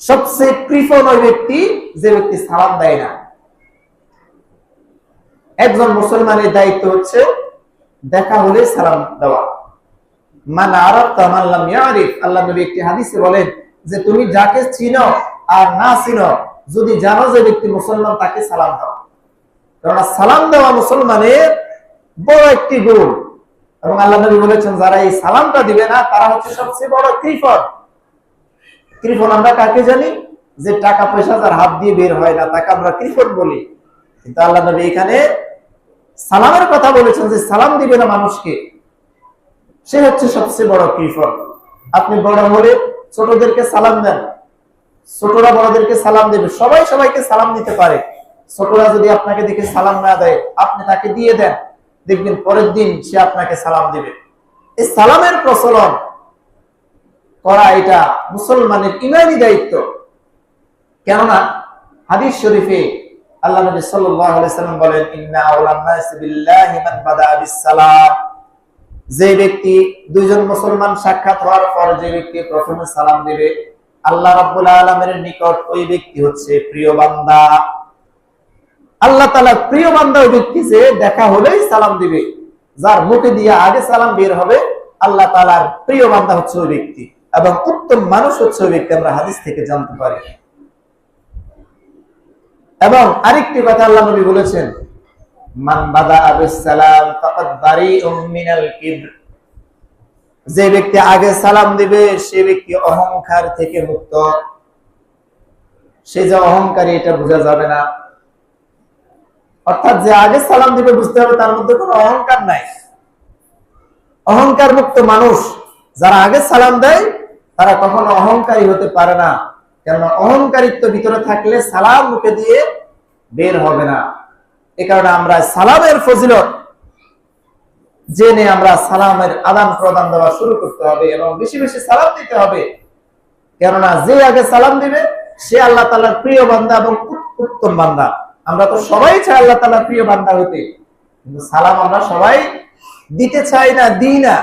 সবচেয়ে ব্যক্তি যে ব্যক্তি সালাম দেয় না। একজন মুসলমানের দায়িত্ব হচ্ছে দেখা হলে সালাম দেওয়া। আল্লাহ নবী একটি হাদিসে বলেন যে, তুমি যাকে চিনো আর না চিনো, যদি জানো যে ব্যক্তি মুসলমান, তাকে সালাম দাও। কেননা সালাম দেওয়া মুসলমানের বড় একটি গুণ। এবং আল্লাহ নবী বলেছেন, যারা এই সালামটা দিবে না, তারা হচ্ছে সবচেয়ে বড় কৃপণ কৃপণ আমরা কাকে জানি? যে টাকা, পয়সা যার হাত দিয়ে বের হয় না, তাকে আমরা কৃপণ বলি। কিন্তু আল্লাহ নবী এখানে সালামের কথা বলেছেন যে সালাম দিবে না মানুষকে। সে হচ্ছে সবচেয়ে বড় কৃপণ আপনি বড় হলে ছোটদেরকে সালাম দেন। ছোটরা বড়দেরকে সালাম দেবে। সবাই সবাইকে সালাম দিতে পারে। ছোটরা যদি আপনাকে দেখে সালাম না দেয়, আপনি তাকে দিয়ে দেন। দেখবেন পরের দিন সে আপনাকে সালাম দিবে। এই সালামের প্রচলন করা এটা মুসলমানের ইমানি দায়িত্ব। কেননা হাদিস শরীফে আল্লাহ নবী সাল্লাম বলেন যে ব্যক্তি দুইজন মুসলমান সাক্ষাৎ হওয়ার পর যে ব্যক্তি প্রথমে সালাম দিবে, আল্লাহ রাব্বুল আলামিনের নিকট ওই ব্যক্তি হচ্ছে প্রিয় বান্দা। আল্লাহ তাআলা প্রিয় বান্দা ওই ব্যক্তি যে দেখা হলেই সালাম দিবে। যার মুখে দিয়ে আগে সালাম বের হবে, আল্লাহ তাআলার প্রিয় বান্দা হচ্ছে ওই ব্যক্তি এবং উত্তম মানুষ হচ্ছে ওই ব্যক্তি আমরা হাদিস থেকে জানতে পারি। এবং আরেকটি কথা আল্লাহ নবী বলেছেন যে ব্যক্তি আগে সালাম দিবে, সে ব্যক্তি অহংকার থেকে মুক্ত। সে যে অহংকারী, এটা বোঝা যাবে না। অর্থাৎ যে আগে সালাম দিবে বুঝতে হবে তার মধ্যে কোনো অহংকার নাই। অহংকার মুক্ত মানুষ যারা আগে সালাম দেয়, তারা কখনো অহংকারী হতে পারে না। কেননা অহংকারিত্ব ভিতরে থাকলে সালাম মুখে দিয়ে বের হবে না। এ কারণে আমরা সালামের ফজিলত জেনে আমরা সালামের আদান প্রদান দেওয়া শুরু করতে হবে এবং বেশি বেশি সালাম দিতে হবে। কেননা যে আগে সালাম দিবে, সে আল্লাহ তালার প্রিয় বান্দা এবং উত্তম বান্দা। আমরা তো সবাই চাই আল্লাহ তালা প্রিয় বান্দা হতে। কিন্তু সালাম আমরা সবাই দিতে চাই না, দিই না।